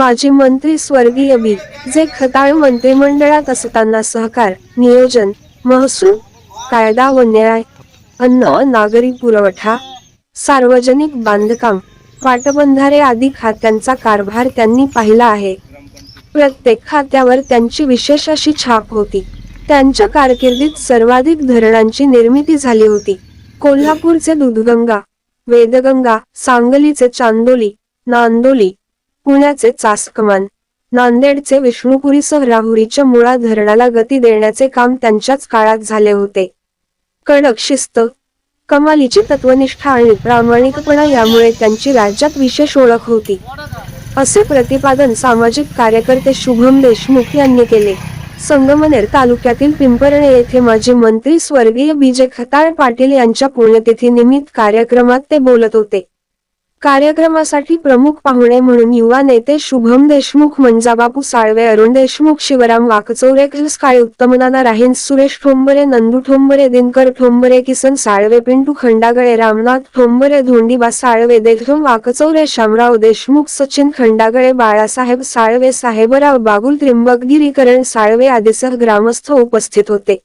माजी मंत्री स्वर्गीय बी. जे खताळ मंत्रिमंडळात असताना सहकार नियोजन महसूल कायदा व न्याय अन्न नागरी पुरवठा सार्वजनिक बांधकाम पाटबंधारे आदी खात्यांचा कारभार त्यांनी पाहिला आहे. प्रत्येक खात्यावर त्यांची विशेष अशी छाप होती. त्यांच्या कारकिर्दीत सर्वाधिक धरणांची निर्मिती झाली होती. कोल्हापूरचे दूधगंगा वेदगंगा सांगलीचे चांदोली नांदोली पुण्याचे चासकमान. नांदेडचे विष्णुपुरीसह राहुरीच्या मुळा धरणाला गती देण्याचे काम त्यांच्याच काळात झाले होते. कडक शिस्त कमालीची तत्वनिष्ठा आणि प्रामाणिकपणा यामुळे त्यांची राज्यात विशेष ओळख होती. असे प्रतिपादन सामाजिक कार्यकर्ते शुभम देशमुख यांनी केले. संगमनेर तालुक्यातील पिंपरणे येथे माजी मंत्री स्वर्गीय बीजे खताळ पाटील यांच्या पुण्यतिथी निमित्त कार्यक्रमात ते बोलत होते. कार्यक्रमासाठी प्रमुख पाहुणे म्हणून युवा नेते शुभम देशमुख मंजाबापू साळवे अरुण देशमुख शिवराम वाकचौरे काळे उत्तमनाना राहीन सुरेश ठोंबरे नंदू ठोंबरे दिनकर ठोंबरे किसन साळवे पिंटू खंडागळे रामनाथ ठोंबरे धोंडीबा साळवे देशम वाकचौरे शामराव देशमुख सचिन खंडागळे बाळासाहेब साळवे साहेबराव बागुल त्रिंबकगिरीकरण साळवे आदीसह ग्रामस्थ उपस्थित होते.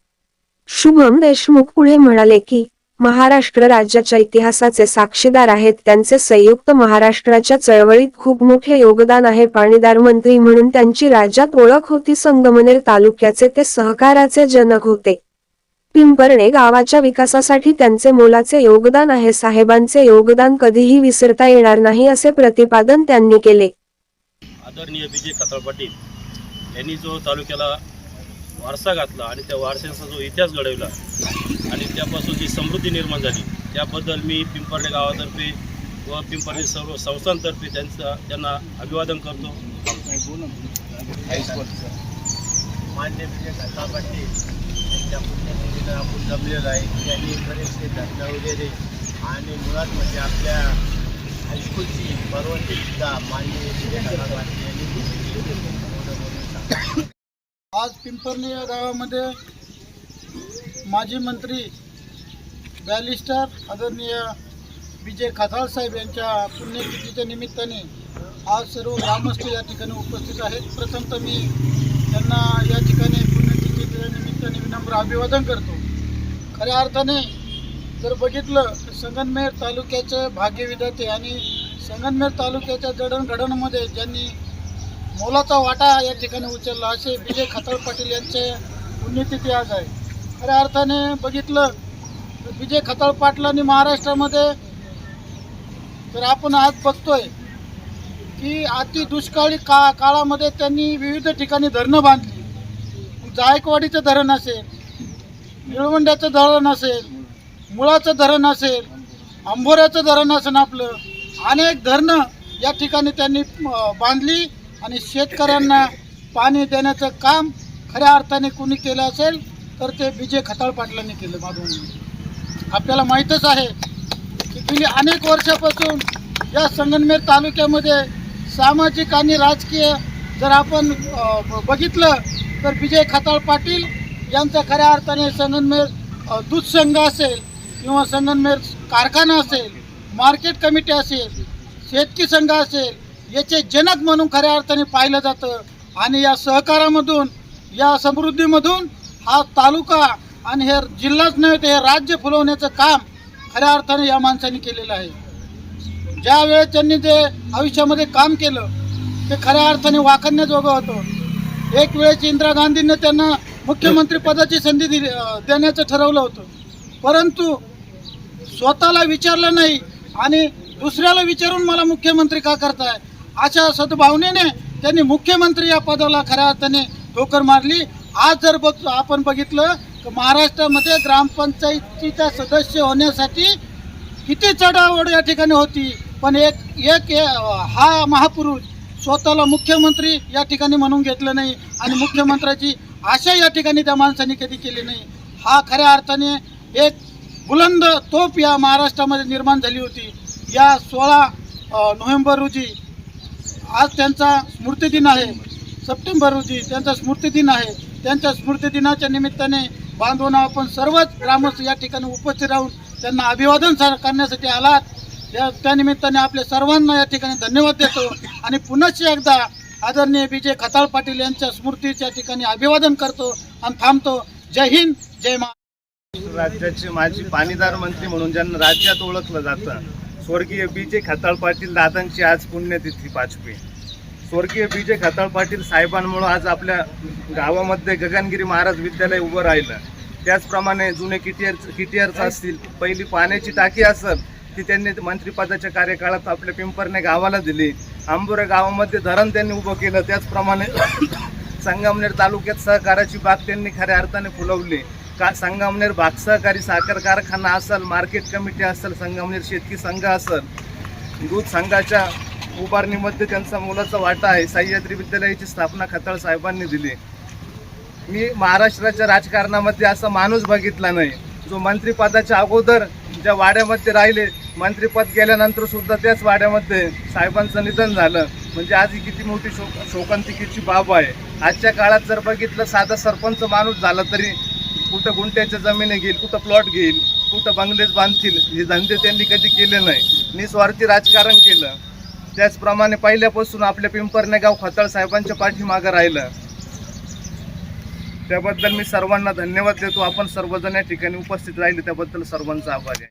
शुभम देशमुख पुढे म्हणाले की महाराष्ट्र राज्याच्या इतिहासाचे साक्षीदार आहेत. त्यांचे संयुक्त महाराष्ट्राच्या चळवळीत खूप मोठे योगदान आहे. पाणीदार मंत्री म्हणून त्यांची राज्यात ओळख होती. संगमनेर तालुक्याचे ते सहकाराचे जनक होते. पिंपरणे गावाच्या विकासासाठी त्यांचे मोलाचे योगदान आहे. साहेबांचे योगदान कधीही विसरता येणार नाही असे प्रतिपादन त्यांनी केले. आदरणीय विजय यांनी जो तालुक्याला वारसा घातला आणि त्या वारशाचा जो इतिहास घडवला आणि त्यापासून जी समृद्धी निर्माण झाली त्याबद्दल मी पिंपर्णे गावातर्फे व पिंपर्णे सर्व संस्थांतर्फे त्यांचा त्यांना अभिवादन करतो. मान्य विजय खता पाटील यांच्या पुण्यतिथीनं आपण जमलेलो आहे. त्यांनी बरेचसे धंदा वगैरे आणि मुळात म्हणजे आपल्या हायस्कूलची परवानगी मान्य विजय खता पाटील यांनी आज पिंपर्णी या गावामध्ये माजी मंत्री बॅलिस्टर आदरणीय विजय खाताळ साहेब यांच्या पुण्यतिथीच्या निमित्ताने आज सर्व ग्रामस्थ या ठिकाणी उपस्थित आहेत. प्रथमतः मी त्यांना या ठिकाणी पुण्यतिथीच्या निमित्ताने विनम्र अभिवादन करतो. खऱ्या अर्थाने जर बघितलं तर संगनमेर तालुक्याचे भाग्यविधाते आणि संगनमेर तालुक्याच्या जडणघडणमध्ये ज्यांनी मोलाचा वाटा या ठिकाणी उचलला. असे विजय खताळ पाटील यांचे पुण्यतिथी आज आहे. खऱ्या अर्थाने बघितलं तर विजय खताळ पाटलांनी महाराष्ट्रामध्ये तर आपण आज बघतोय की अति दुष्काळी का काळामध्ये त्यांनी विविध ठिकाणी धरणं बांधली. जायकवाडीचं धरण असेल निळवंड्याचं धरण असेल मुळाचं धरण असेल आंबोऱ्याचं धरण असेल आपलं अनेक धरणं या ठिकाणी त्यांनी बांधली. आणि शेतकऱ्यांना पाणी देण्याचं काम खऱ्या अर्थाने कुणी केलं असेल तर ते विजय खताळ पाटलांनी केलं माधवनी आपल्याला माहीतच आहे की गेली अनेक वर्षापासून या संगनमेर तालुक्यामध्ये सामाजिक आणि राजकीय जर आपण ब- बघितलं तर विजय खताळ पाटील यांचा खऱ्या अर्थाने संगनमेर दूध संघ असेल किंवा संगनमेर कारखाना असेल मार्केट कमिटी असेल शेतकी संघ असेल याचे जनक म्हणून खऱ्या अर्थाने पाहिलं जातं. आणि या सहकारामधून या समृद्धीमधून हा तालुका आणि हे जिल्हाच नव्हे तर हे राज्य फुलवण्याचं काम खऱ्या अर्थाने या माणसाने केलेलं आहे. ज्या वेळेस त्यांनी जे आयुष्यामध्ये काम केलं ते खऱ्या अर्थाने वाखाणण्याजोगं होतं. एक वेळेस इंदिरा गांधींनी त्यांना मुख्यमंत्री पदाची संधी दिली देण्याचं ठरवलं होतं. परंतु स्वतःला विचारलं नाही आणि दुसऱ्याला विचारून मला मुख्यमंत्री का करताय? अशा सद्भावनेने त्यांनी मुख्यमंत्री या पदाला खऱ्या अर्थाने ठोकर मारली. आज जर बघ आपण बघितलं तर महाराष्ट्रामध्ये ग्रामपंचायतीचा सदस्य होण्यासाठी किती चढावड या ठिकाणी होती. पण एक एक हा महापुरुष स्वतःला मुख्यमंत्री या ठिकाणी म्हणून घेतलं नाही आणि मुख्यमंत्र्याची आशा या ठिकाणी त्या माणसाने कधी केली नाही. हा खऱ्या अर्थाने एक बुलंद तोप या महाराष्ट्रामध्ये निर्माण झाली होती. या सोळा नोव्हेंबर रोजी आज त्यांचा स्मृतिदिन आहे. सप्टेंबर रोजी त्यांचा स्मृतिदिन आहे. त्यांच्या स्मृतिदिनाच्या निमित्ताने बांधवांना आपण सर्वच ग्रामस्थ या ठिकाणी उपस्थित राहून त्यांना अभिवादन सा- करण्यासाठी आलात. त्या त्यानिमित्ताने आपल्या सर्वांना या ठिकाणी धन्यवाद देतो. आणि पुन्हा एकदा आदरणीय विजय खताळ पाटील यांच्या स्मृतीच्या ठिकाणी अभिवादन करतो आणि थांबतो. जय हिंद जय मा राज्याचे माजी पाणीदार मंत्री म्हणून ज्यांना राज्यात ओळखलं जातं स्वर्गीय बी जे खताळ पाटील दादांची आज पुण्यतिथी पाचवी. स्वर्गीय बी जे खताळ पाटील साहेबांमुळं आज आपल्या गावामध्ये गगनगिरी महाराज विद्यालय उभं राहिलं. त्याचप्रमाणे जुने किटियर किटियर्स असतील पहिली पाण्याची टाकी असेल ती त्यांनी मंत्रिपदाच्या कार्यकाळात आपल्या पिंपरने गावाला दिली. आंबोरे गावामध्ये धरण त्यांनी उभं केलं. त्याचप्रमाणे संगमनेर तालुक्यात सहकाराची बाग त्यांनी खऱ्या अर्थाने फुलवली. का संगमनेर भाग सहकारी साखर कारखाना असेल मार्केट कमिटी असेल संगमनेर शेतकी संघ असेल. दूध संघाच्या उभारणीमध्ये त्यांचा मोलाचा वाटा आहे. सह्याद्री विद्यालयाची स्थापना खताळ साहेबांनी दिली. मी महाराष्ट्राच्या राजकारणामध्ये असा माणूस बघितला नाही. जो मंत्रिपदाच्या अगोदर ज्या वाड्यामध्ये राहिले मंत्रिपद गेल्यानंतर सुद्धा त्याच वाड्यामध्ये साहेबांचं निधन झालं. म्हणजे आज ही किती मोठी शोक शोकांतिकेची बाब आहे. आजच्या काळात जर बघितलं साधा सरपंच माणूस झाला तरी कुठं गुंट्याच्या जमिनी घेईल कुठं प्लॉट घेईल कुठं बंगलेच बांधतील हे धंदे त्यांनी कधी केले नाही. निस्वार्थी राजकारण केलं. त्याचप्रमाणे पहिल्यापासून आपल्या पिंपरणे गाव खताळ साहेबांच्या पाठीमागं राहिलं. त्याबद्दल मी सर्वांना धन्यवाद देतो. आपण सर्वजण या ठिकाणी उपस्थित राहिले त्याबद्दल सर्वांचा आभार आहे.